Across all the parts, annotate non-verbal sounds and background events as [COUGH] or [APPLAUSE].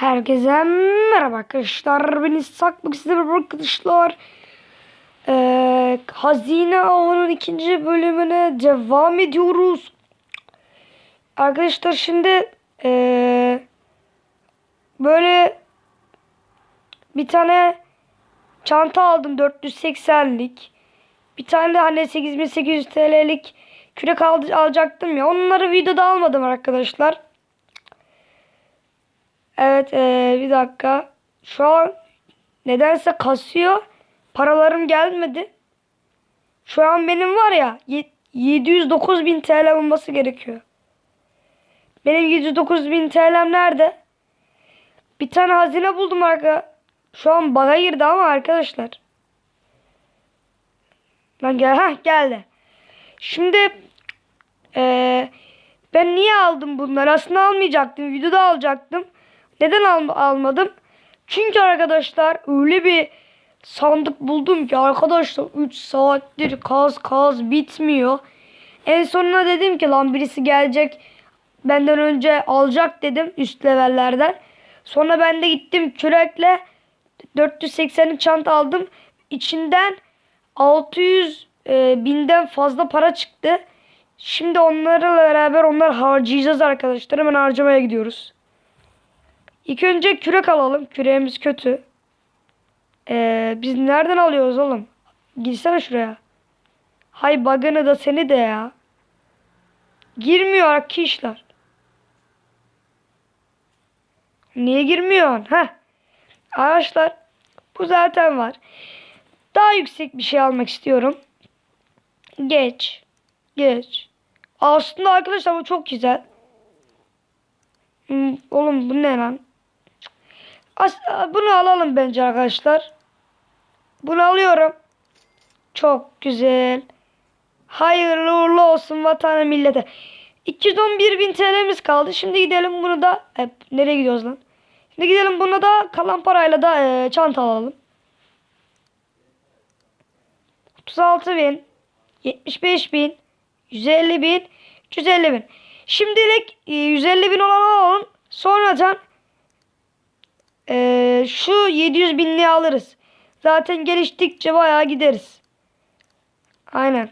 Herkese merhaba arkadaşlar. Ben İshak. Bugün size merhaba arkadaşlar. Ee, Hazine Avı'nın ikinci bölümüne devam ediyoruz. Arkadaşlar şimdi ee, böyle bir tane çanta aldım 480'lik. Bir tane de hani 8800 TL'lik kürek al- alacaktım ya. Onları videoda almadım arkadaşlar. Evet ee, bir dakika. Şu an nedense kasıyor. Paralarım gelmedi. Şu an benim var ya ye- 709 bin TL olması gerekiyor. Benim 709 bin TL'm nerede? Bir tane hazine buldum arka. Şu an bana girdi ama arkadaşlar. Lan gel ha geldi. Şimdi eee, ben niye aldım bunları? Aslında almayacaktım. Videoda alacaktım. Neden al- almadım? Çünkü arkadaşlar öyle bir sandık buldum ki arkadaşlar 3 saattir kaz kaz bitmiyor. En sonuna dedim ki lan birisi gelecek benden önce alacak dedim üst levellerden. Sonra ben de gittim kürekle 480'lik çanta aldım. İçinden 600 e, binden fazla para çıktı. Şimdi onlarla beraber onları harcayacağız arkadaşlar. Hemen harcamaya gidiyoruz. İlk önce kürek alalım. Küreğimiz kötü. Ee, biz nereden alıyoruz oğlum? Girsene şuraya. Hay bug'ını da seni de ya. Girmiyor arkadaşlar. Niye girmiyorsun? Heh. Arkadaşlar bu zaten var. Daha yüksek bir şey almak istiyorum. Geç. Geç. Aslında arkadaşlar bu çok güzel. Hmm, oğlum bu ne lan? Bunu alalım bence arkadaşlar. Bunu alıyorum. Çok güzel. Hayırlı uğurlu olsun vatana millete. 211 bin TL'miz kaldı. Şimdi gidelim bunu da hep nereye gidiyoruz lan? Şimdi gidelim buna da kalan parayla da e, çanta alalım. 36 bin 75 bin 150 bin 150 bin. Şimdilik e, 150 bin olanı alalım. Sonradan e, şu 700 binliği alırız. Zaten geliştikçe bayağı gideriz. Aynen.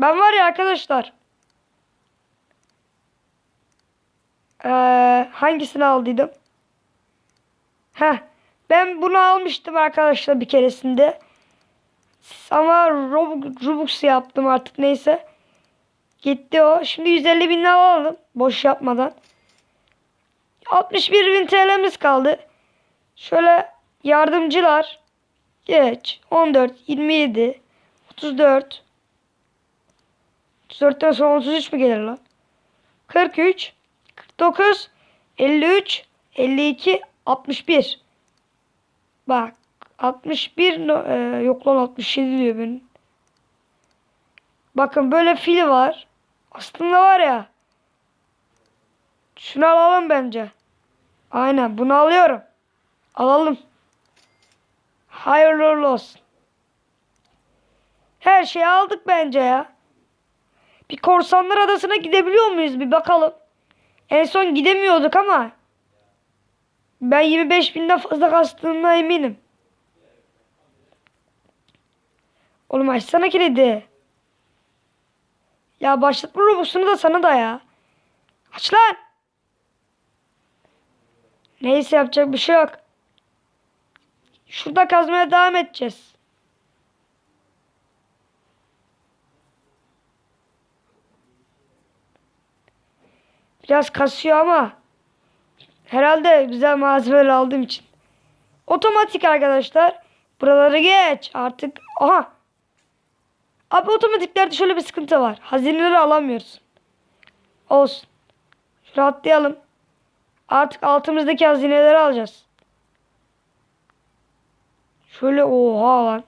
Ben var ya arkadaşlar. E, hangisini aldıydım? Heh. Ben bunu almıştım arkadaşlar bir keresinde. Ama Robux, Robux yaptım artık neyse. Gitti o. Şimdi 150 bin alalım. Boş yapmadan. 61 bin TL'miz kaldı. Şöyle yardımcılar. Geç. 14, 27, 34. 34'ten sonra 33 mü gelir lan? 43, 49, 53, 52, 61. Bak 61 no- e, yok lan 67 diyor benim. Bakın böyle fil var. Aslında var ya. Şunu alalım bence. Aynen bunu alıyorum. Alalım. Hayırlı olsun. Her şeyi aldık bence ya. Bir korsanlar adasına gidebiliyor muyuz bir bakalım. En son gidemiyorduk ama. Ben 25 binden fazla kastığımda eminim. Oğlum açsana kilidi. Ya başlatma robusunu da sana da ya. Aç lan. Neyse yapacak bir şey yok. Şurada kazmaya devam edeceğiz. Biraz kasıyor ama herhalde güzel malzemeler aldığım için. Otomatik arkadaşlar. Buraları geç. Artık aha. Abi otomatiklerde şöyle bir sıkıntı var. Hazineleri alamıyoruz. Olsun. Şöyle atlayalım. Artık altımızdaki hazineleri alacağız. Şöyle oha lan.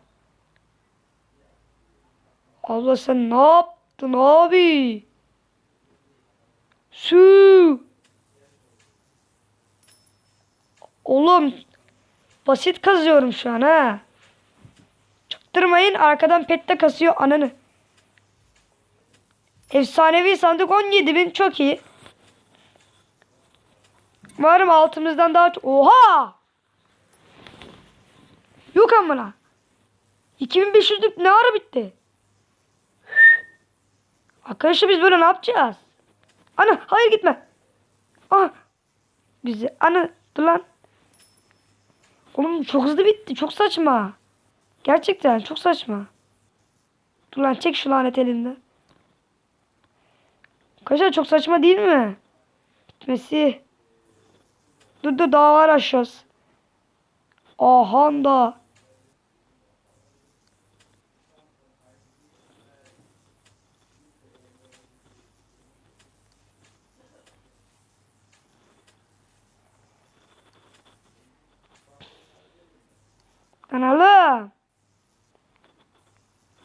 Abla sen ne yaptın abi? Su. Oğlum basit kazıyorum şu an ha. Çaktırmayın arkadan pette kasıyor ananı. Efsanevi sandık 17 bin çok iyi. Umarım altımızdan daha çok... Oha! Yok amına. 2500'lük ne ara bitti? Arkadaşlar biz böyle ne yapacağız? Ana hayır gitme. Ah. Güzel. Ana dur lan. Oğlum çok hızlı bitti. Çok saçma. Gerçekten çok saçma. Dur lan çek şu lanet elinden. Arkadaşlar çok saçma değil mi? Bitmesi. Dur dur daha var aşağısı. Aha da.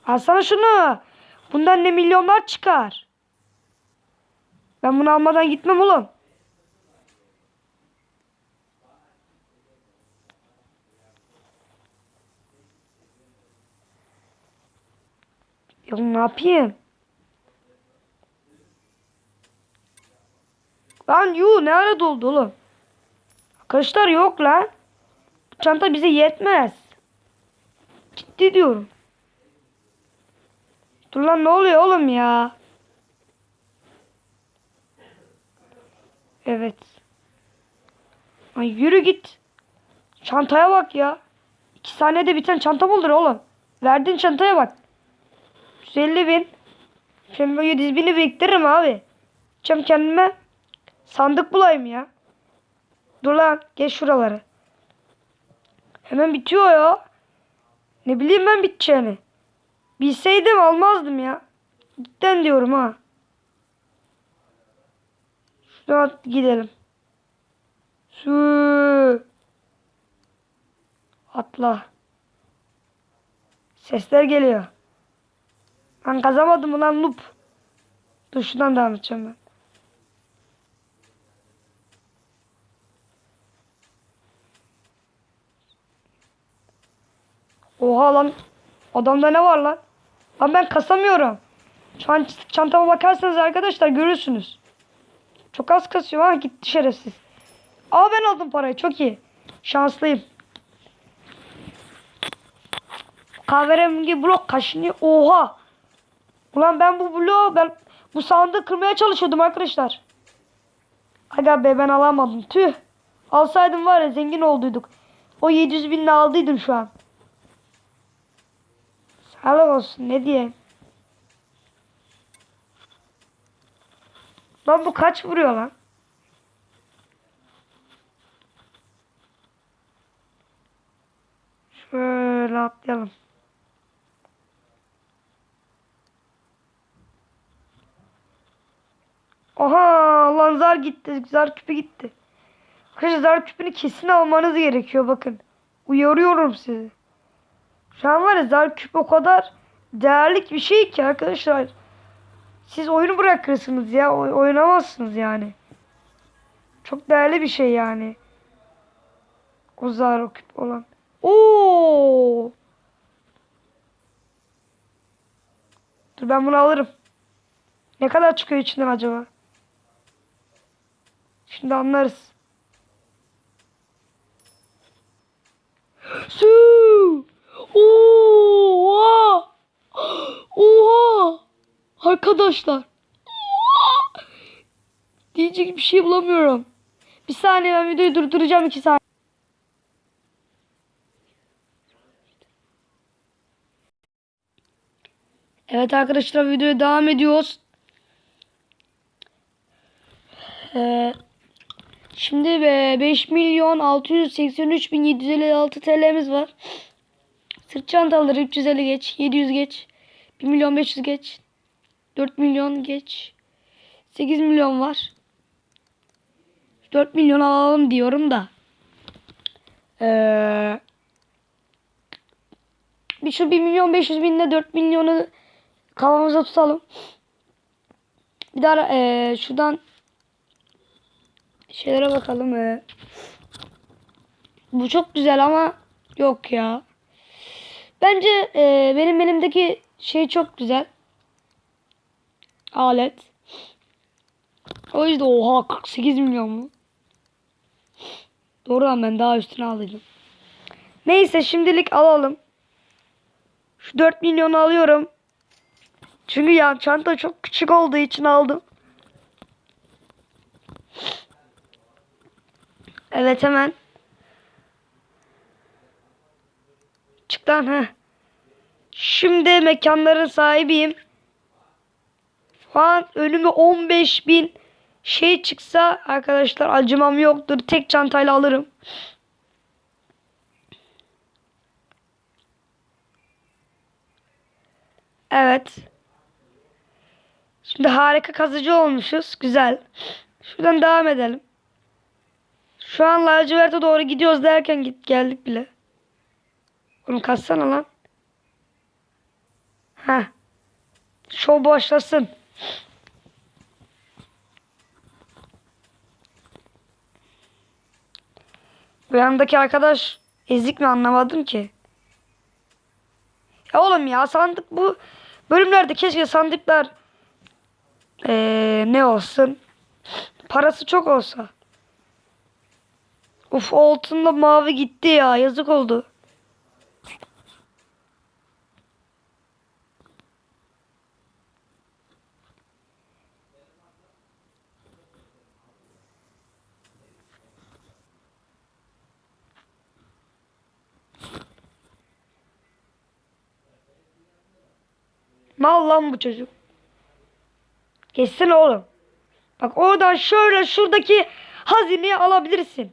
Alsana şunu. Bundan ne milyonlar çıkar. Ben bunu almadan gitmem oğlum. Ya ne yapayım? Lan yu ne ara doldu oğlum? Arkadaşlar yok lan. Bu çanta bize yetmez. Ciddi diyorum. Dur lan ne oluyor oğlum ya? Evet. Ay yürü git. Çantaya bak ya. İki saniyede biten çanta buldur oğlum. Verdiğin çantaya bak. 150 bin. Şimdi 700 bini biriktiririm abi. Çam kendime sandık bulayım ya. Dur lan geç şuraları. Hemen bitiyor ya. Ne bileyim ben biteceğini. Bilseydim almazdım ya. Cidden diyorum ha. Şuradan gidelim. Su. Atla. Sesler geliyor. Ben kazamadım ulan noob. Dur şuradan devam edeceğim ben. Oha lan. Adamda ne var lan? Lan ben kasamıyorum. Şu an ç- çantama bakarsanız arkadaşlar görürsünüz. Çok az kasıyor ha gitti şerefsiz. Aa ben aldım parayı çok iyi. Şanslıyım. Kahverengi blok kaşınıyor. Oha. Ulan ben bu bloğu ben bu sandığı kırmaya çalışıyordum arkadaşlar. Aga be ben alamadım. Tüh. Alsaydım var ya zengin olduyduk. O 700 binle aldıydım şu an. Sağlık olsun ne diyeyim. Lan bu kaç vuruyor lan? Şöyle atlayalım. Aha lan zar gitti. Zar küpü gitti. Arkadaşlar zar küpünü kesin almanız gerekiyor bakın. Uyarıyorum sizi. Şu an var ya zar küp o kadar değerli bir şey ki arkadaşlar. Siz oyunu bırakırsınız ya. oy- Oynamazsınız yani. Çok değerli bir şey yani. O zar o küp olan. Oo! Dur ben bunu alırım. Ne kadar çıkıyor içinden acaba? Şimdi anlarız. [GASPS] Su! Oha! Oha! Arkadaşlar. Oha! Diyecek bir şey bulamıyorum. Bir saniye ben videoyu durduracağım iki saniye. Evet arkadaşlar videoya devam ediyoruz. Ee, şimdi e, 5 milyon 683 bin 756 TL'miz var. Sırt çantaları 350 geç, 700 geç, 1 milyon 500 geç, 4 milyon geç, 8 milyon var. 4 milyon alalım diyorum da. Ee, bir şu 1 milyon 500 binle 4 milyonu kafamıza tutalım. Bir daha e, şuradan şeylere bakalım. E. Bu çok güzel ama yok ya. Bence e, benim elimdeki şey çok güzel. Alet. O yüzden oha 48 milyon mu? Doğru lan ben daha üstüne alıyordum. Neyse şimdilik alalım. Şu 4 milyonu alıyorum. Çünkü ya çanta çok küçük olduğu için aldım. Evet hemen. Çık lan heh. Şimdi mekanların sahibiyim. Şu an önüme 15 bin şey çıksa arkadaşlar acımam yoktur. Tek çantayla alırım. Evet. Şimdi harika kazıcı olmuşuz. Güzel. Şuradan devam edelim. Şu an lacivert'e doğru gidiyoruz derken git geldik bile. Oğlum kaçsana lan. Heh. Şov başlasın. Bu yanındaki arkadaş ezik mi anlamadım ki. Ya oğlum ya sandık bu bölümlerde keşke sandıklar ee, ne olsun parası çok olsa. Uf altında mavi gitti ya yazık oldu. Mal lan bu çocuk. Geçsene oğlum. Bak oradan şöyle şuradaki hazineyi alabilirsin.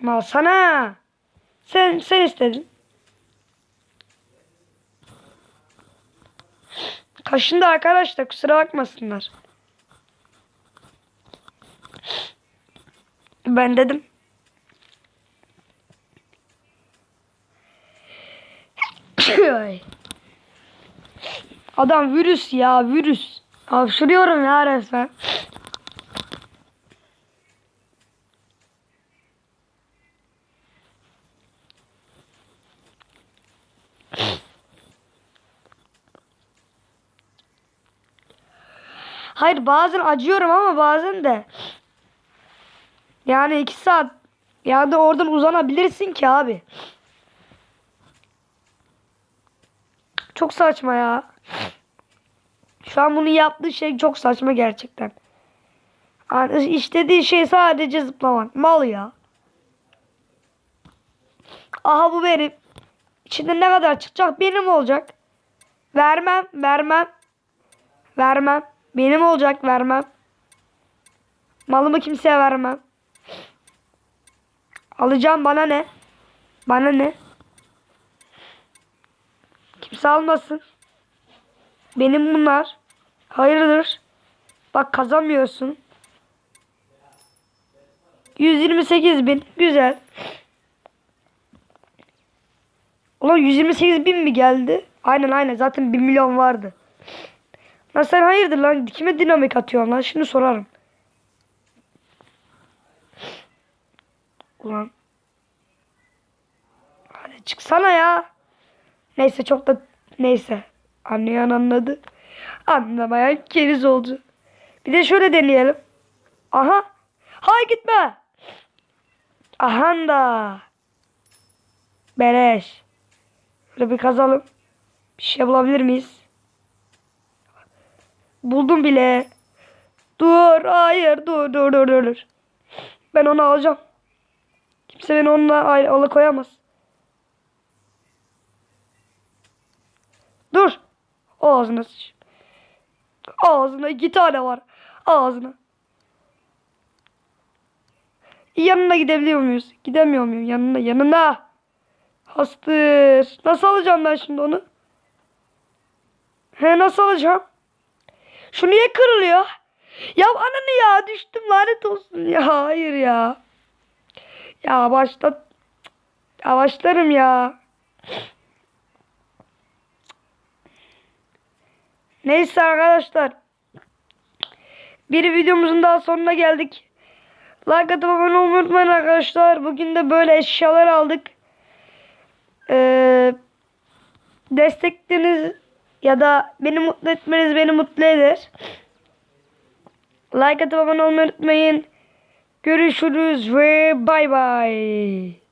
Mal sana. Sen sen istedin. Kaşındı arkadaşlar kusura bakmasınlar. Ben dedim. Adam virüs ya virüs. Hapşırıyorum ya resmen. Hayır bazen acıyorum ama bazen de. Yani iki saat ya da oradan uzanabilirsin ki abi. Çok saçma ya. Şu an bunu yaptığı şey çok saçma gerçekten. Yani istediği şey sadece zıplamak. Mal ya. Aha bu benim. İçinde ne kadar çıkacak benim olacak. Vermem, vermem. Vermem. Benim olacak vermem. Malımı kimseye vermem. Alacağım bana ne? Bana ne? Kimse almasın. Benim bunlar. Hayırdır? Bak kazanmıyorsun. 128 bin. Güzel. Ulan 128 bin mi geldi? Aynen aynen zaten 1 milyon vardı. Lan sen hayırdır lan kime dinamik atıyorsun lan şimdi sorarım. Ulan. Hadi çıksana ya. Neyse çok da neyse. Anlayan anladı. Anlamayan keriz oldu. Bir de şöyle deneyelim. Aha. Hay gitme. Aha da. Beleş. Şöyle bir kazalım. Bir şey bulabilir miyiz? Buldum bile. Dur. Hayır. Dur. Dur. Dur. Dur. Ben onu alacağım. Kimse beni onunla alıkoyamaz. Dur. Ağzına sıç. Ağzına iki tane var. Ağzına. Yanına gidebiliyor muyuz? Gidemiyor muyum? Yanına. Yanına. Hastır. Nasıl alacağım ben şimdi onu? He nasıl alacağım? Şu niye kırılıyor? Ya ananı ya düştüm lanet olsun ya. Hayır ya. Ya başla. Ya başlarım ya. Neyse arkadaşlar. Bir videomuzun daha sonuna geldik. Like atıp abone olmayı unutmayın arkadaşlar. Bugün de böyle eşyalar aldık. Ee, destekleriniz ya da beni mutlu etmeniz beni mutlu eder. Like atıp abone olmayı unutmayın. Görüşürüz ve bay bay.